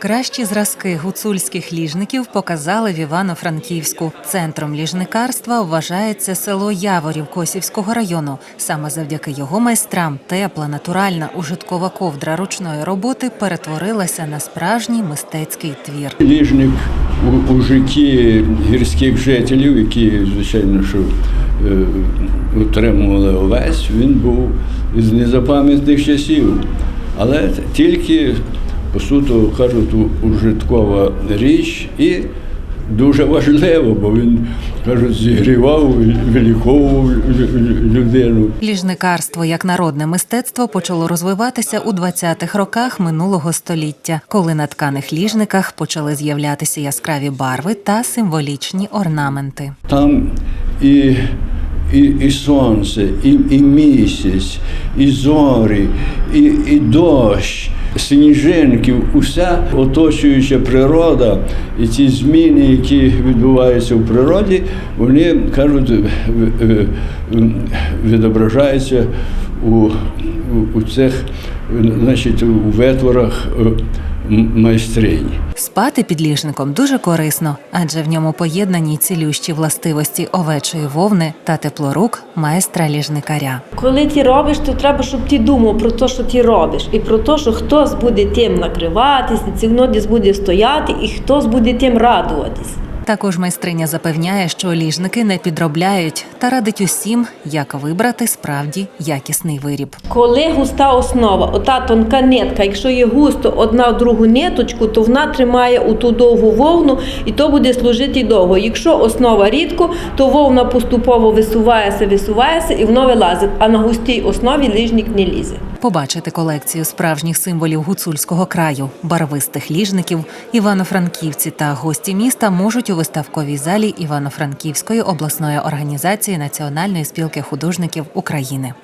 Кращі зразки гуцульських ліжників показали в Івано-Франківську. Центром ліжникарства вважається село Яворів Косівського району. Саме завдяки його майстрам тепла, натуральна ужиткова ковдра ручної роботи перетворилася на справжній мистецький твір. Ліжник у, житті гірських жителів, які, звичайно, що е, утримували овець, він був з незапам'ятних часів. Але тільки, по суто кажуть, ужиткова річ і дуже важливо, бо він, кажуть, зігрівав, виліковував лю- лю- людину. Ліжникарство як народне мистецтво почало розвиватися у 20-х роках минулого століття, коли на тканих ліжниках почали з'являтися яскраві барви та символічні орнаменти. Там і, і, і сонце, і, і місяць, і зорі, і, і дощ, сніжинки, уся оточуюча природа, і ці зміни, які відбуваються в природі, вони кажуть, відображаються у, у, цих, значить, у витворах е, майстринь. Спати під ліжником дуже корисно, адже в ньому поєднані цілющі властивості овечої вовни та теплорук майстра ліжникаря. Коли ти робиш, то треба, щоб ти думав про те, що ти робиш, і про те, що хтось буде тим накриватись, і воно десь буде стояти, і хтось буде тим радуватись. Також майстриня запевняє, що ліжники не підробляють та радить усім, як вибрати справді якісний виріб. Коли густа основа, ота тонка нитка, якщо є густо одна в другу ниточку, то вона тримає у ту довгу вовну, і то буде служити довго. Якщо основа рідко, то вовна поступово висувається, висувається і воно вилазить, а на густій основі лижник не лізе. Побачити колекцію справжніх символів гуцульського краю, барвистих ліжників, івано-франківці та гості міста можуть у виставковій залі Івано-Франківської обласної організації Національної спілки художників України.